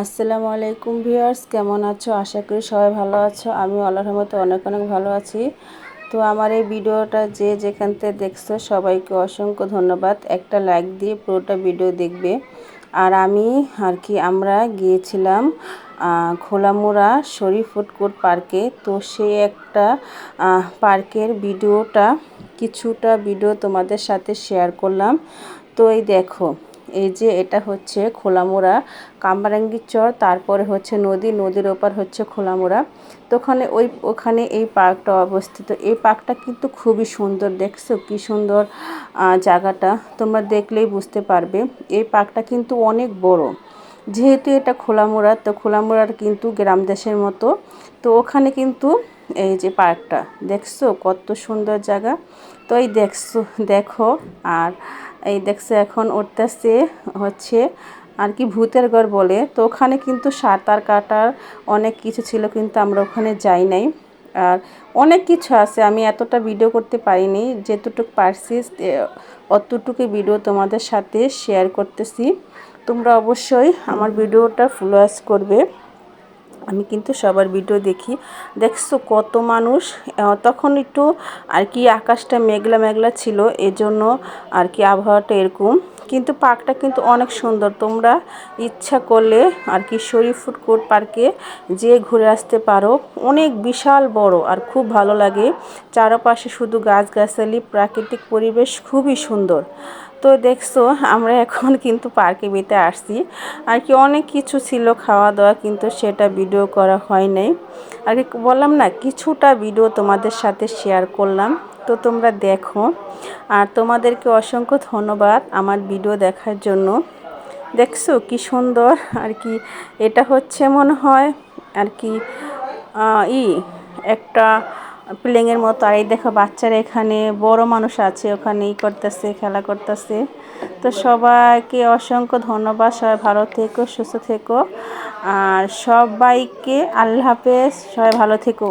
আসসালামু আলাইকুম ভিউয়ার্স, কেমন আছো? আশা করি সবাই ভালো আছো। আমি আল্লাহর রহমতে অনেক অনেক ভালো আছি। তো আমার এই ভিডিওটা যে যেখান থেকে দেখছ, সবাইকে অসংখ্য ধন্যবাদ। একটা লাইক দিয়ে পুরোটা ভিডিও দেখবে। আর আমি আর কি, আমরা গিয়েছিলাম খোলামোড়া শরীফ ফুডকোর্ট পার্কে। তো সেই একটা পার্কের ভিডিওটা, কিছুটা ভিডিও তোমাদের সাথে শেয়ার করলাম। তো এই দেখো এই যে এটা হচ্ছে খোলামোড়া কামরাঙ্গি চর, তারপরে হচ্ছে নদী, নদীর ওপার হচ্ছে খোলামোড়া। তো ওখানে ওই, ওখানে এই পার্কটা অবস্থিত। এই পার্কটা কিন্তু খুবই সুন্দর, দেখছ কি সুন্দর জায়গাটা। তোমরা দেখলেই বুঝতে পারবে। এই পার্কটা কিন্তু অনেক বড়। যেহেতু এটা খোলামোড়া, তো খোলামোড়ার কিন্তু গ্রাম দেশের মতো। তো ওখানে কিন্তু এই যে পার্কটা, দেখছ কত সুন্দর জায়গা। তো এই দেখছ, দেখো, আর এই দেখছে এখন উঠতেছে হচ্ছে আর কি ভূতের ঘর বলে। তো ওখানে কিন্তু সাঁতার কাটার অনেক কিছু ছিল কিন্তু আমরা ওখানে যাই নাই। আর অনেক কিছু আছে, আমি এতটা ভিডিও করতে পারিনি, যেতটুকু পারছি অতটুকু ভিডিও তোমাদের সাথে শেয়ার করতেছি। তোমরা অবশ্যই আমার ভিডিওটা ফলোয়ার্স করবে। আমি কিন্তু সবার ভিডিও দেখি। দেখছ কত মানুষ? তখন একটু আর কি আকাশটা মেঘলা মেঘলা ছিল, এজন্য আর কি আবহাওয়াটা এরকম। কিন্তু পার্কটা কিন্তু অনেক সুন্দর। তোমরা ইচ্ছা করলে আর কি শরীফ ফুড কোর্ট পার্কে যেয়ে ঘুরে আসতে পারো। অনেক বিশাল বড় আর খুব ভালো লাগে। চারপাশে শুধু গাছগাছালি, প্রাকৃতিক পরিবেশ খুবই সুন্দর। তো দেখছ, আমরা এখন কিন্তু পার্কে বেতে আসছি। আর কি অনেক কিছু ছিল খাওয়া দাওয়া কিন্তু সেটা ভিডিও করা হয় নাই। আর কি বললাম না, কিছুটা ভিডিও তোমাদের সাথে শেয়ার করলাম। তো তোমরা দেখো। আর তোমাদেরকে অসংখ্য ধন্যবাদ আমার ভিডিও দেখার জন্য। দেখছ কি সুন্দর? আর কি এটা হচ্ছে মনে হয় আর কি ই একটা প্লেংয়ের মতো। আর এই দেখো বাচ্চারা এখানে, বড় মানুষ আছে ওখানে, ই করতেছে, খেলা করতেছে। তো সবাইকে অসংখ্য ধন্যবাদ। সবাই ভালো থেকো, সুস্থ থেকো। আর সবাইকে আল্লাহ হাফেজ। সবাই ভালো থেকো।